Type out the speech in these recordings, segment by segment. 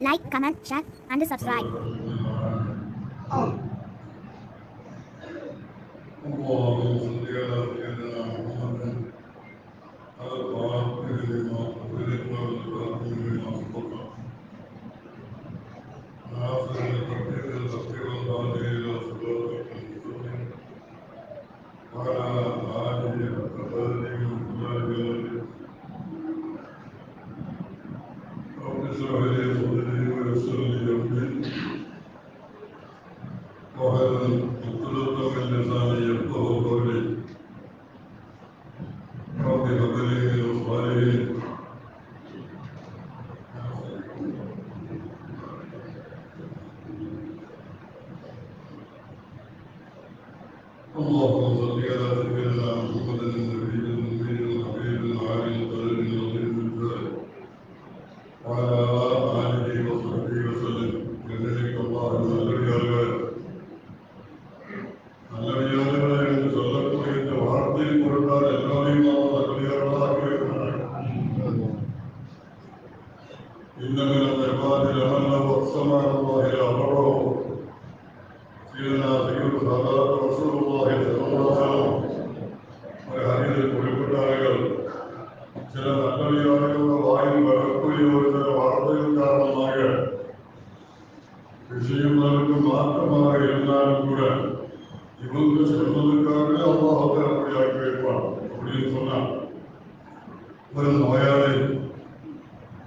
Like comment share and subscribe Oh. اللهم صل على سيدنا محمد النبي எல்லாரும் கூட இவங்க சொன்னதுக்காகவே அல்லாஹத்தை அப்படி ஆக்கி வைப்பான் அப்படின்னு சொன்னார் ஒரு நோயாளி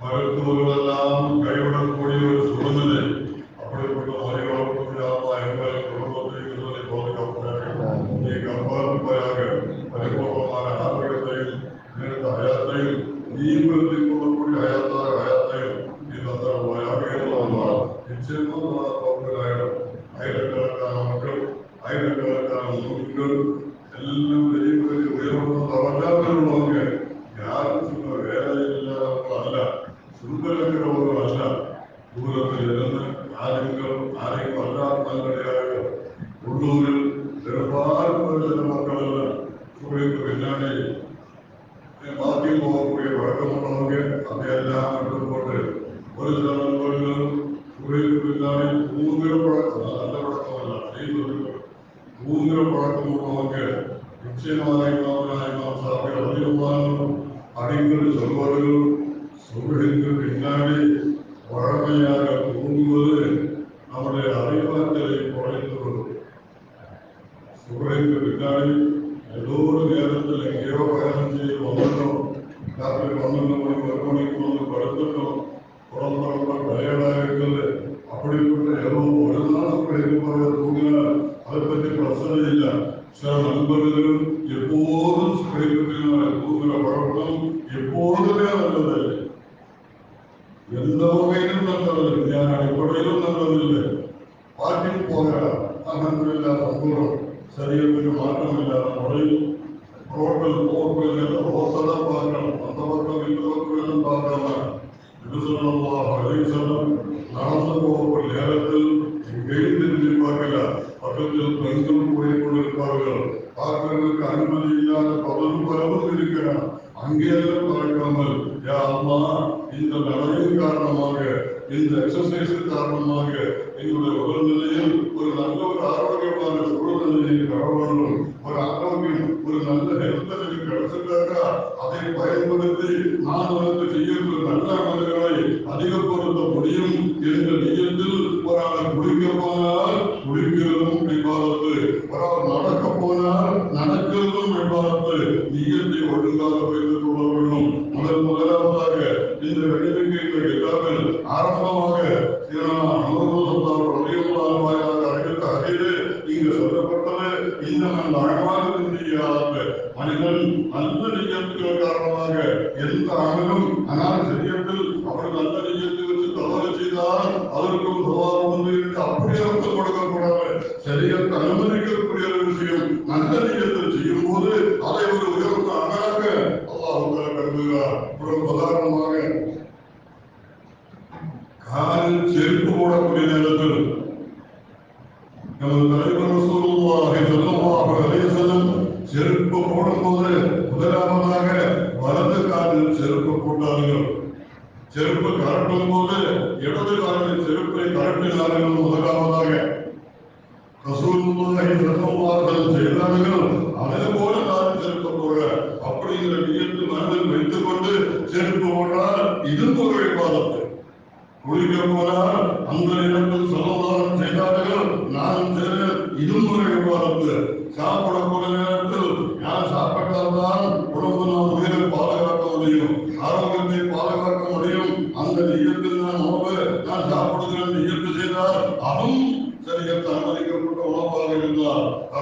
மருத்துவர்கள் எல்லாம் பயன்படுத்தி நான் அதற்கு செய்யக்கூடிய நல்ல அமல்களை அதிகப்படுத்த முடியும் என்று ஒரு உதாரணமாக காலில் செருப்பு போடக்கூடிய நேரத்தில் நமது தலைவர் சொல்லுவாக செல்லுவாக செல்லும் செருப்பு போடும்போது முதலாவதாக வலது காலில் செருப்பு போட்டார்கள். செருப்பு கரட்டும் போது இடது காலில் செருப்பை கரட்டினார்கள் முதலாவதாக. செய்தார்கள் அதே போல நான் செலுத்த போகிறேன் அப்படிங்கிற வியத்து மனதில் வைத்துக் கொண்டு போனால் இது தொகை பாதத்து குளிக்க போனால் அந்த இடத்தில் சமாதானம் செய்தார்கள் நான் இது முறை பாதத்து சாப்பிட போற நேரத்தில் யார் சாப்பிட்டால்தான் உடம்பு நான் உயிரை பாதுகாக்க முடியும் ஆரோக்கியத்தை பாதுகாக்க முடியும் அந்த நியத்தில் நான் உணவு நான் சாப்பிடுகிறேன் நியத்து செய்தால் அதுவும் சரியாக அனுமதிக்க só.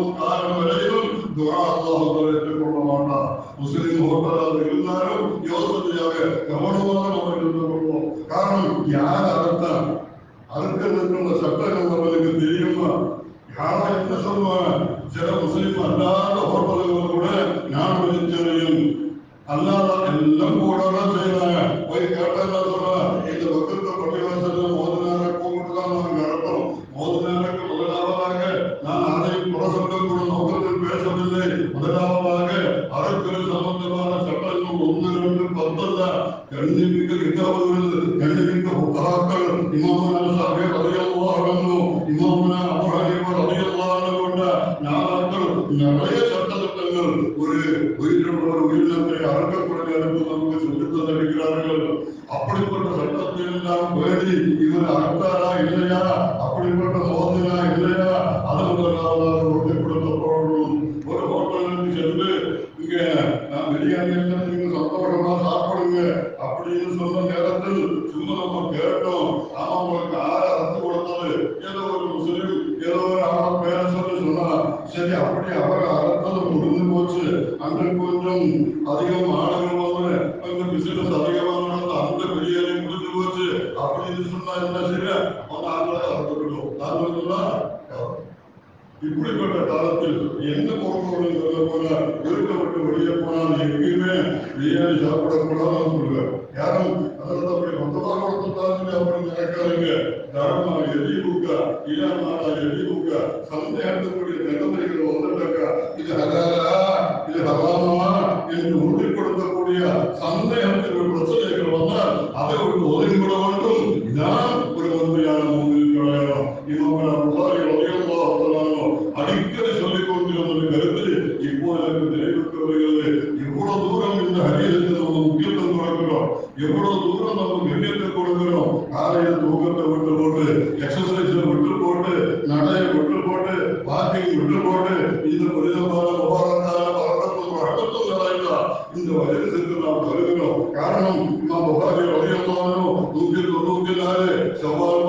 മരണവും കാലം വരെയും ദുരാഹോദരേറ്റുകൊള്ളുമാണ് മുസ്ലിം ഹോട്ടലാതെ இருந்தாலும் யோசனையாக கவனமாக நாம் இருந்து கொள்வோம் காரணம் யார் அறுத்தார் அறுக்கிறதுக்குள்ள சட்டங்கள் அவர்களுக்கு தெரியுமா யாரா என்ன சொல்லுவாங்க சில முஸ்லிம் அல்லா அற்புதங்கள் ஒரு உயிரிழந்த உயிரிழப்பை அரங்கக்குரலை அனுப்ப நமக்கு சொல்லித் அப்படிப்பட்ட சட்டத்தில் எல்லாம் வேண்டி இவர் அறுத்தாரா இல்லையா? அப்படிப்பட்ட சோதனா இல்லையா? அதற்கு ஒட்டுப்படுத்தப்படணும் ஒரு ஹோட்டலுக்கு சென்று இங்க பிரியாணி எல்லாம் நீங்க சந்தோஷமா சாப்பிடுங்க அப்படின்னு சொன்ன நேரத்தில் சும்மா நம்ம கேட்டோம். ஆமா உங்களுக்கு ஆறு அறுத்து கொடுத்தது. ஏதோ ஒரு முஸ்லீம் ஏதோ ஒரு ஆளை பேர சொல்லி சொன்னா சரி அப்படி அவர் இப்படிப்பட்ட காலத்தில் எந்த பொருட்களும் சொல்ல போனால் வீட்டை விட்டு வெளியே போனால் எங்கேயுமே பிரியாணி சாப்பிடக்கூடாதுன்னு சொல்லுவார் కారణం మా బుహారి రవి అల్లాను నూకి నూకి నారే సవాల్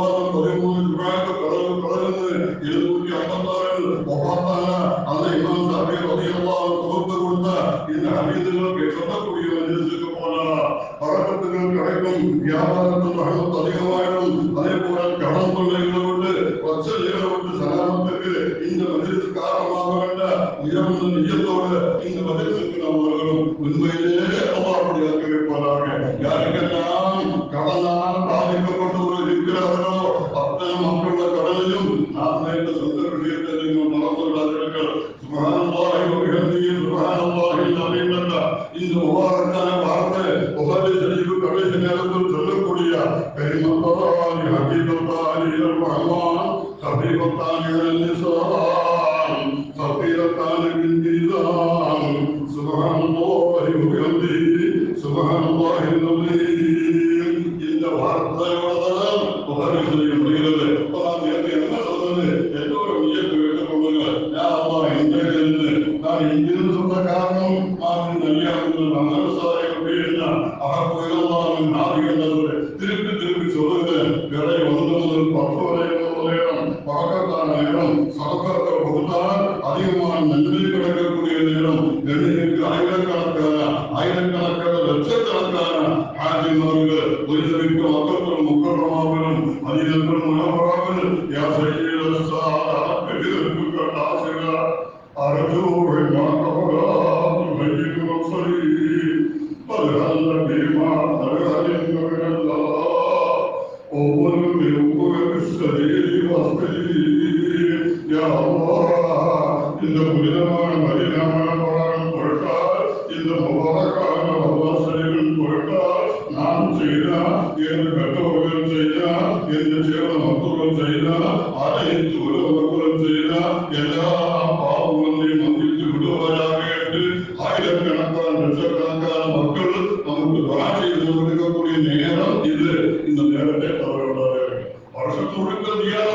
كلمة طاهرة حبيب طاهر الرحمن حبيب طاهر النساء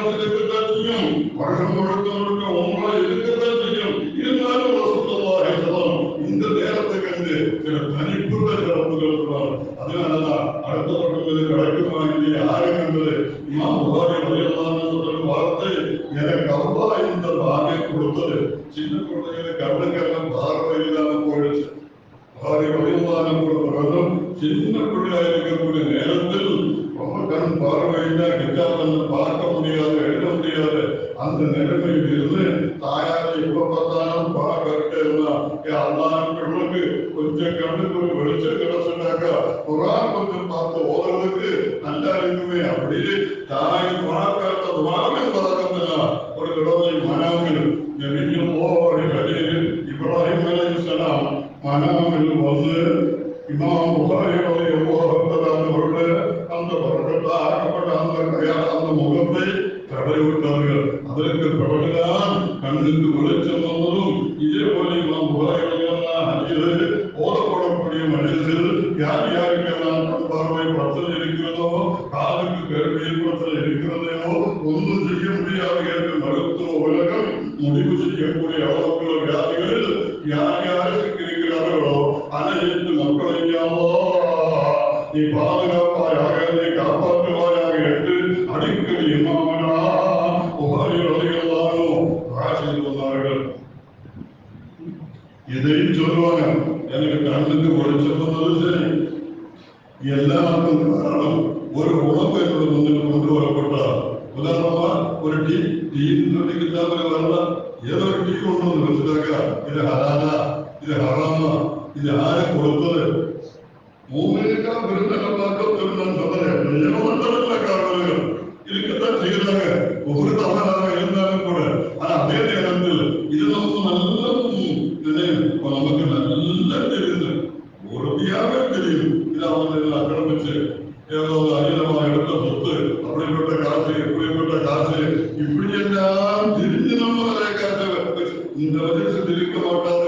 காலத்தில் இருக்கத்தான் செய்யும். வருஷம் முழுக்க முழுக்க உங்களை இருக்கத்தான் செய்யும். இருந்தாலும் இந்த நேரத்தை கண்டு சில தனிப்பு மராமல் இந்த வெள்ளம் എതിരെയും ചോദ്യമാകാം ഞാനൊക്കെ കണ്ണിന്റെ കുഴച്ചപ്പോൾ ശരി. എല്ലാ മക്കളും കാരണം ഒരു ഉറപ്പുകളോട് മുന്നിൽ കൊണ്ടുപോകപ്പെട്ട ഉദാഹരണമാണ് ഒരു ടീം ടീം നിർമ്മിക്കുന്ന വേണ്ട ഏതൊരു ടീം ഉണ്ടെന്ന് മനസ്സിലാക്കുക ഇത് ഹലാല ഇത് ഹറാമ ഇത് ആരെ കൊടുത്തത്? മൂന്നിനേക്കാൾ ഒരു നിലപാടും നിയമമണ്ഡലത്തിലെ കാരണങ്ങൾ இருக்கத்தான் செய்கிறாங்க ஒவ்வொரு தவறாக இருந்தாலும் கூட. ஆனா அதே நேரத்தில் இதெல்லாம் நல்ல நமக்கு நல்லா தெரியுது. உறுதியாகவே தெரியும். இது அவங்க ஆக்கிரமிச்சு. ஏதோ அகிலமா எடுத்த சொத்து அப்படிப்பட்ட காசு இப்படிப்பட்ட காசு இப்படி எல்லாம் தெரிஞ்சு நம்ம காசு இந்த வயசு தெரிவிக்க மாட்டாங்க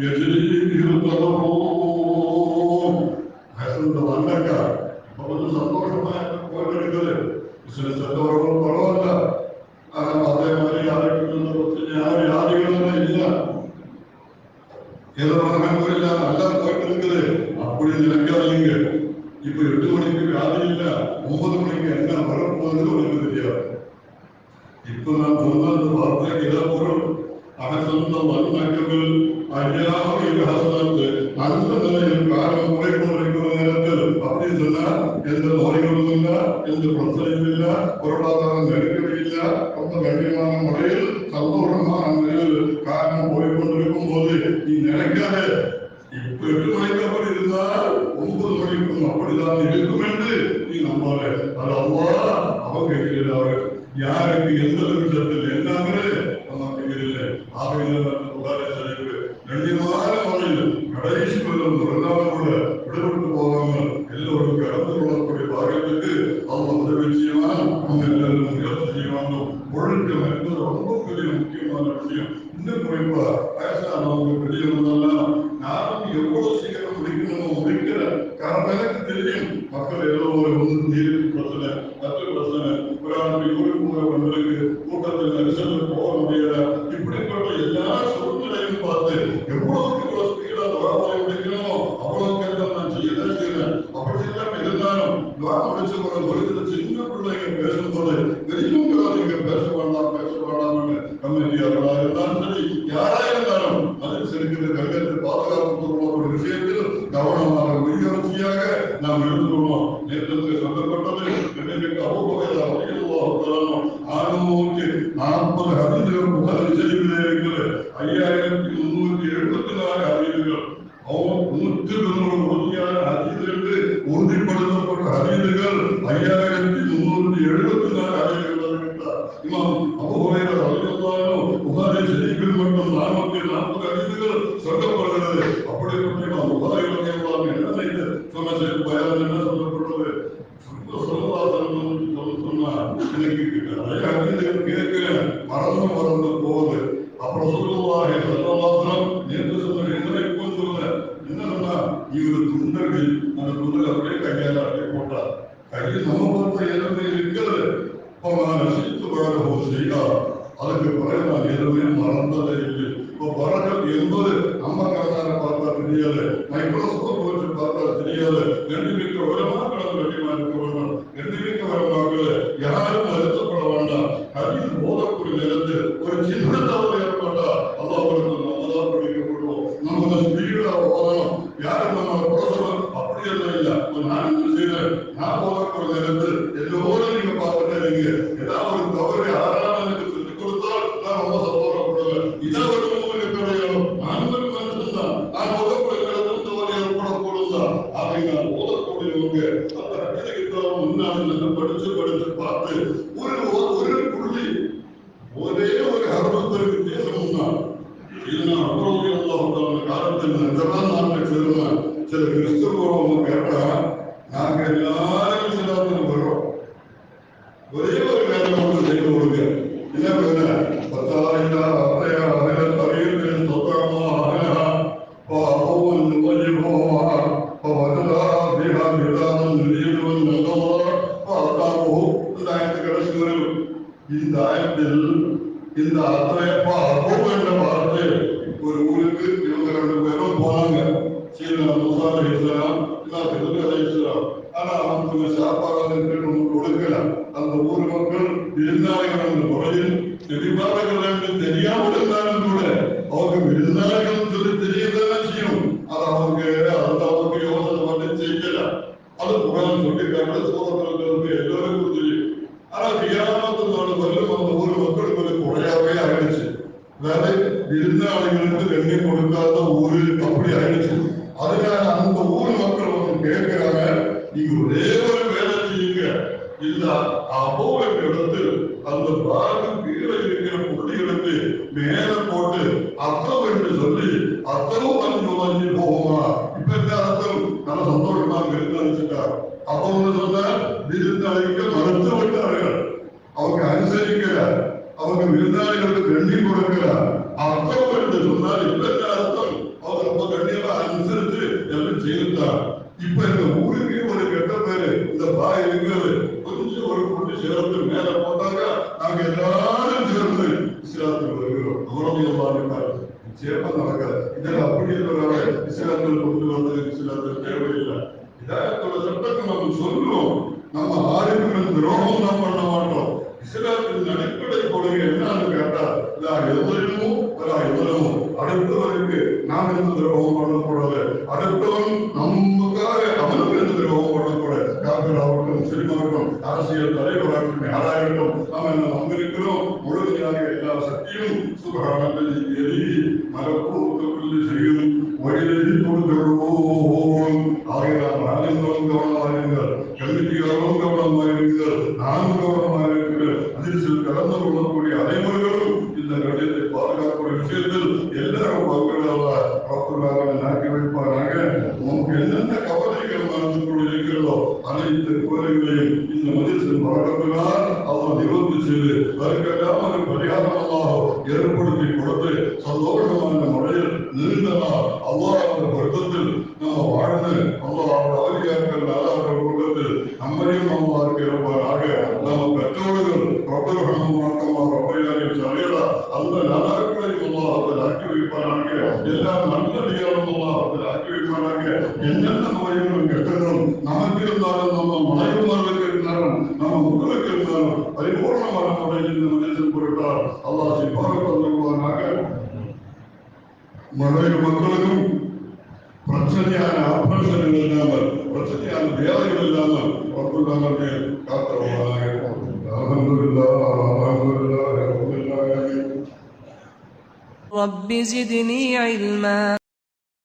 Gözünü எட்டு மணிக்கு அப்படி இருந்தால் ஒன்பது மணிக்கும் அப்படிதான் இருக்கும் என்று நீ நம்பாத. அது அவ்வா அவங்க இருக்கிறார்கள் யாருக்கு எந்த நிமிஷத்தில் என்னங்கிறது நமக்கு இல்லை ஆகையினால বড় বলে দিতে oranlı oranlı bu. ஆயத்து இந்த ஆயத்தில் இந்த அத்தனைப்பா அப்போ என்ற வார்த்தை. ஒரு ஊருக்கு இவங்க ரெண்டு பேரும் போனாங்க. சீனா முசா அலி இஸ்லாம் இல்லா திருது அலி ஆனா அவங்க சாப்பாடு கொடுக்கல. அந்த ஊர் மக்கள் விருந்தாளிகள் என்ற முறையில் எதிர்பார்க்கள் என்று தெரியாமல் இருந்தாலும் கூட அவங்க விருந்தாளிகள் சொல்லி தெரியதான் செய்யும் அது அவங்க அந்த அவங்க யோசனை பண்ணி செய்யல. அது குரான் சொல்லி கண்டு சோதனை எல்லோருக்கும் தெரியும். ஆனா கியாமத்து நாள் அந்த ஊர் மக்களுக்கு குறையாவே ஆயிடுச்சு. வேற விருந்தாளிகளுக்கு வெண்ணி கொடுக்காத ஊரு அப்படி ஆயிடுச்சு. அதனால அந்த ஊர் மக்கள் வந்து கேட்கிறாங்க நீங்க ஒரே ஒரு வேலை செய்யுங்க. இல்ல அப்போ என்ற அந்த பாரத கீழே இருக்கிற எடுத்து மேல போட்டு அர்த்தம் என்று சொல்லி அர்த்தமும் வந்து வாங்கி போகுமா இப்ப இந்த அர்த்தம் நல்ல சந்தோஷமா விருந்தளிச்சுட்டார் அப்போ வந்து சொன்ன விருந்தளிக்க மறுத்து விட்டார்கள் அவங்க அனுசரிக்கல அவங்க விருந்தாளிகளுக்கு கண்ணி கொடுக்கல அர்த்தம் என்று சொன்னால் இப்ப இந்த அர்த்தம் அவங்க ரொம்ப கண்ணியமா அனுசரிச்சு எல்லாம் செய்தார் இப்ப இந்த ஊருக்கு ஒரு கெட்ட பேரு இந்த பாய் இருக்கிறது கொஞ்சம் ஒரு புள்ளி சேர்ந்து மேல போட்டாங்க நாங்க எல்லாரும் சேர்ந்து இஸ்லாத்துக்கு வருகிறோம் கௌரவியமாக இருப்பார் நிச்சயமா நடக்காது இதில் கொண்டு வந்தது இஸ்லாத்தில் தேவையில்லை நம்ம சொல்றோம் துரோகம் பண்ண மாட்டோம் இஸ்லாத்தின் அடிப்படை கொள்கை என்னன்னு கேட்டா லா எதிரமும் அடுத்தவருக்கு நாம் எந்த துரோகம் பண்ணக்கூடாது அடுத்தவன் நமக்காக அவனுக்கு எந்த துரோகம் பண்ணக்கூடாது டாக்டர் ஆகட்டும் முஸ்லிமாகட்டும் அரசியல் தலைவராகட்டும் யாராகட்டும் நாம் என்ன நம்பியிருக்கிறோம் முழுமையாக எல்லா சக்தியும் சுகானத்தில் எரி மரப்பூத்துக்குள்ளே செய்யும் வழியில் கொடுக்கிறோம் ஆகையால் ராஜேந்திரன் கவனமாயிருங்கள் கமிட்டியாரும் கவனமாயிருங்கள் நானும் கவனமாயிருக்கிறேன் அதில் சில கலந்து கொள்ளக்கூடிய அனைவர்களும் இந்த கடிதத்தை பாதுகாப்பு விஷயத்தில் எல்லாரும் பங்குகளாக பக்குள்ளாக நாக்கி வைப்பாராங்க நமக்கு என்னென்ன கவலைகள் மனதுக்குள் இருக்கிறதோ அனைத்து கோரிக்கைகளையும் இந்த மதியத்தின் பழக்கத்தினால் அவர் நிவர்த்தி செய்து அதற்கெல்லாம் ஒரு பரிகாரமாக ஏற்படுத்தி கொடுத்து சந்தோஷமான முறையில் மனைவி மக்களுக்கும் பிரச்சனையான ஆபரேஷன் இல்லாமல் பிரச்சனையான வேலைகள் இல்லாமல் ஒப்புதாமல் காத்தவர்களாக அல்ஹம்துலில்லாஹ் அல்ஹம்துலில்லாஹ் அல்ஹம்துலில்லாஹ் رب زدني علما